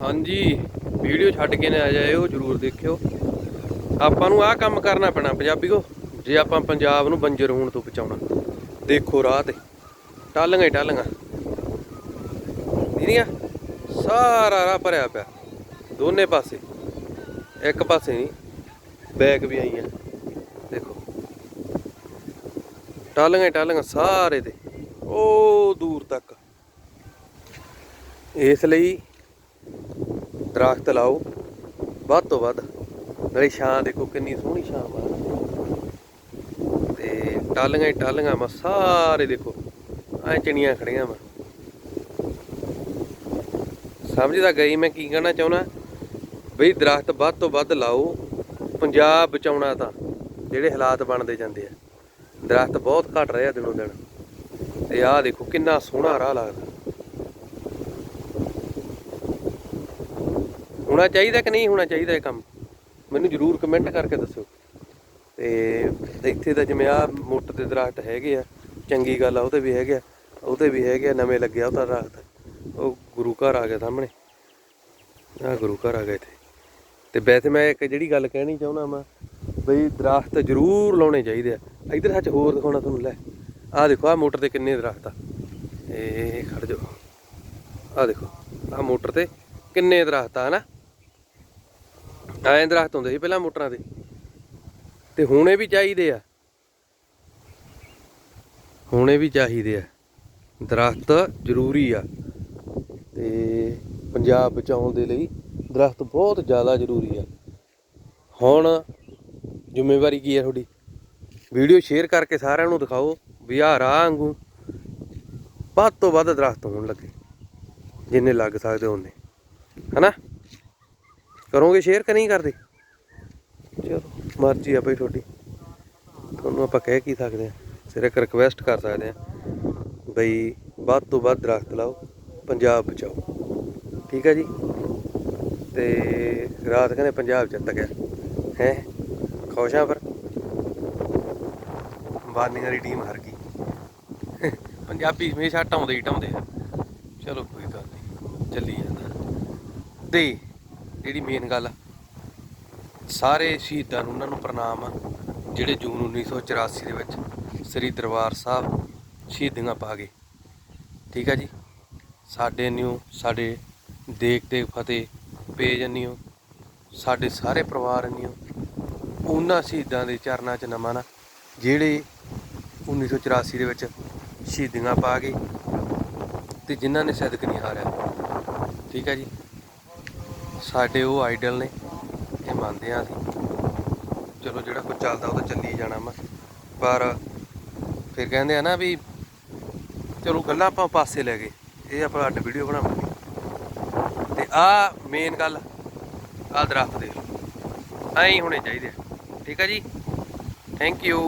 ਹਾਂਜੀ, ਵੀਡੀਓ ਛੱਡ ਕੇ ਨਾ ਆ ਜਾਇਓ, ਜਰੂਰ ਦੇਖਿਓ। ਆਪਾਂ ਨੂੰ ਆਹ ਕੰਮ ਕਰਨਾ ਪੈਣਾ ਪੰਜਾਬੀਓ, ਜੇ ਆਪਾਂ ਪੰਜਾਬ ਨੂੰ ਬੰਜਰ ਹੋਣ ਤੋਂ ਬਚਾਉਣਾ। ਦੇਖੋ ਰਾਹ ਤੇ, ਟਾਲੀਆਂ ਹੀ ਟਾਲੀਆਂ। ਦੀਦੀਆਂ ਸਾਰਾ ਰਾਹ ਭਰਿਆ ਪਿਆ, ਦੋਨੇ ਪਾਸੇ, ਇੱਕ ਪਾਸੇ ਨਹੀਂ, ਬੈਕ ਵੀ ਆਈਆਂ। ਦੇਖੋ, ਟਾਲੀਆਂ ਹੀ ਟਾਲੀਆਂ ਸਾਰੇ ਤੇ, ਉਹ ਦੂਰ ਤੱਕ। ਇਸ ਲਈ ਦਰਖਤ ਲਾਓ। ਵੱਧ ਤੋਂ ਵੱਧ। ਨਾਲੇ ਛਾਂ ਦੇਖੋ ਕਿੰਨੀ ਸੋਹਣੀ ਛਾਂ ਮਾਰ ਤੇ ਟਾਲੀਆਂ ਹੀ ਟਾਲੀਆਂ ਮਾ ਸਾਰੇ ਦੇਖੋ। ਐ ਚਿਣੀਆਂ ਖੜੀਆਂ ਵਾ। ਸਮਝਦਾ ਗਈ ਮੈਂ ਕੀ ਕਹਿਣਾ ਚਾਹੁੰਦਾ। ਬਈ ਦਰਖਤ ਵੱਧ ਤੋਂ ਵੱਧ ਲਾਓ। ਪੰਜਾਬ ਬਚਾਉਣਾ ਤਾਂ ਜਿਹੜੇ ਹਾਲਾਤ ਬਣਦੇ ਜਾਂਦੇ ਆ। ਦਰਖਤ ਬਹੁਤ ਘਟ ਰਹੇ ਆ ਦਿਨੋਂ ਦਿਨ। ਤੇ ਆਹ ਦੇਖੋ ਕਿੰਨਾ ਸੋਹਣਾ ਰਾਹ ਲੱਗਦਾ। ਹੋਣਾ ਚਾਹੀਦਾ ਕਿ ਨਹੀਂ ਹੋਣਾ ਚਾਹੀਦਾ ਇਹ ਕੰਮ? ਮੈਨੂੰ ਜਰੂਰ ਕਮੈਂਟ ਕਰਕੇ ਦੱਸਿਓ। ਤੇ ਇੱਥੇ ਤਾਂ ਜਿਵੇਂ ਆ ਮੋਟਰ ਦੇ ਦਰਖਤ ਹੈਗੇ ਆ, ਚੰਗੀ ਗੱਲ ਆ ਉਹਦੇ ਵੀ ਹੈਗੇ ਆ ਉਹਦੇ ਵੀ ਹੈਗੇ ਆ, ਨਵੇਂ ਲੱਗਿਆ ਉਹ ਤਾਂ ਦਰਖਤ। ਉਹ ਗੁਰੂ ਘਰ ਆ ਗਿਆ ਸਾਹਮਣੇ। ਆ ਗੁਰੂ ਘਰ ਆ ਗਿਆ ਇੱਥੇ। ਤੇ ਵੈਸੇ ਮੈਂ ਇੱਕ ਜਿਹੜੀ ਗੱਲ ਕਹਿਣੀ ਚਾਹੁੰਦਾ ਮੈਂ ਬਈ ਦਰਖਤ ਜਰੂਰ ਲਾਉਣੇ ਚਾਹੀਦੇ ਆ। ਇੱਧਰ ਸੱਚ ਹੋਰ ਦਿਖਾਉਣਾ ਤੁਹਾਨੂੰ, ਲੈ। ਆਹ ਦੇਖੋ, ਆਹ ਮੋਟਰ ਤੇ ਕਿੰਨੇ ਦਰਖਤ ਆ। ਇਹ ਖੜ ਜਾਓ। ਆਹ ਦੇਖੋ, ਆਹ ਮੋਟਰ ਤੇ ਕਿੰਨੇ ਦਰਖਤ ਆ ਨਾ ਐਂ ਦਰਖਤ ਹੁੰਦੇ ਸੀ ਪਹਿਲਾਂ ਮੋਟਰਾਂ ਤੇ। ਤੇ ਹੁਣੇ ਵੀ ਚਾਹੀਦੇ ਆ। ਹੁਣੇ ਵੀ ਚਾਹੀਦੇ ਆ। ਦਰਖਤ ਜ਼ਰੂਰੀ ਆ। ਤੇ ਪੰਜਾਬ ਬਚਾਉਣ ਦੇ ਲਈ ਦਰਖਤ ਬਹੁਤ ਜ਼ਿਆਦਾ ਜ਼ਰੂਰੀ ਆ। ਹੁਣ ਜ਼ਿੰਮੇਵਾਰੀ ਕੀ ਹੈ ਤੁਹਾਡੀ? ਵੀਡੀਓ ਸ਼ੇਅਰ ਕਰਕੇ ਸਾਰਿਆਂ ਨੂੰ ਦਿਖਾਓ ਵੀ ਆਹ ਰਾਹ ਵਾਂਗੂ ਵੱਧ ਤੋਂ ਵੱਧ ਦਰਖਤ ਹੋਣ ਲੱਗੇ। ਜਿੰਨੇ ਲੱਗ ਸਕਦੇ ਉਹਨੇ। ਹਨਾ? ਕਰੋਗੇ ਸ਼ੇਅਰ ਕਿ ਨਹੀਂ ਕਰਦੇ? ਚਲੋ, ਮਰਜ਼ੀ ਆ ਬਈ ਤੁਹਾਡੀ। ਤੁਹਾਨੂੰ ਆਪਾਂ ਕਹਿ ਕੀ ਸਕਦੇ ਆ? ਸਿਰ ਇੱਕ ਰਿਕਵੈਸਟ ਕਰ ਸਕਦੇ ਆ ਬਈ ਵੱਧ ਤੋਂ ਵੱਧ ਦਰਖਤ ਲਾਓ, ਪੰਜਾਬ ਬਚਾਓ। ਠੀਕ ਆ ਜੀ? ਤੇ ਰਾਤ ਕਹਿੰਦੇ ਪੰਜਾਬ ਜਿੱਤ ਗਿਆ। ਹੈ? ਖੁਸ਼ ਆ ਪਰ ਬਾਨੀਆਂ ਦੀ ਟੀਮ ਹਾਰ ਗਈ। ਪੰਜਾਬੀ ਹਮੇਸ਼ਾ ਟਾਉਂਦੇ ਹੀ ਟਾਉਂਦੇ ਆ। ਚਲੋ ਕੋਈ ਗੱਲ ਨਹੀਂ, ਚੱਲੀ ਜਾਂਦਾ। ਦੇ ਜਿਹੜੀ ਮੇਨ ਗੱਲ ਆ, ਸਾਰੇ ਸ਼ਹੀਦਾਂ ਨੂੰ ਉਹਨਾਂ ਨੂੰ ਪ੍ਰਣਾਮ ਆ ਜਿਹੜੇ ਜੂਨ 1984 ਦੇ ਵਿੱਚ ਸ੍ਰੀ ਦਰਬਾਰ ਸਾਹਿਬ ਸ਼ਹੀਦੀਆਂ ਪਾ ਗਏ। ਠੀਕ ਆ ਜੀ? ਸਾਡੇ ਨਿਊ ਸਾਡੇ ਦੇਖ ਦੇਖ ਫਤਿਹ ਪੇਜ ਨਿਊ ਸਾਡੇ ਸਾਰੇ ਪਰਿਵਾਰ ਨਿਊ ਉਹਨਾਂ ਸ਼ਹੀਦਾਂ ਦੇ ਚਰਨਾਂ 'ਚ ਨਮਨ ਆ ਜਿਹੜੇ 1984 ਦੇ ਵਿੱਚ ਸ਼ਹੀਦੀਆਂ ਪਾ ਗਏ ਤੇ ਜਿਨ੍ਹਾਂ ਨੇ ਸਦਕ ਨਹੀਂ ਹਾਰਿਆ। ਠੀਕ ਆ ਜੀ? ਸਾਡੇ ਉਹ ਆਈਡਲ ਨੇ, ਇਹ ਮੰਨਦੇ ਆ ਅਸੀਂ। ਚਲੋ ਜਿਹੜਾ ਕੁਝ ਚੱਲਦਾ ਉਹ ਤਾਂ ਚੱਲੀ ਜਾਣਾ ਮੈਂ ਪਰ ਫਿਰ ਕਹਿੰਦੇ ਆ ਨਾ ਵੀ ਚਲੋ ਗੱਲਾਂ ਆਪਾਂ ਪਾਸੇ ਲੈ ਗਏ। ਇਹ ਆਪਾਂ ਅੱਡ ਵੀਡੀਓ ਬਣਾਵਾਂਗੇ। ਤੇ ਆ ਮੇਨ ਗੱਲ ਆ ਦਰਖਤ ਦੇ ਐਂ ਹੋਣੇ ਚਾਹੀਦੇ ਠੀਕ ਆ ਜੀ? Thank you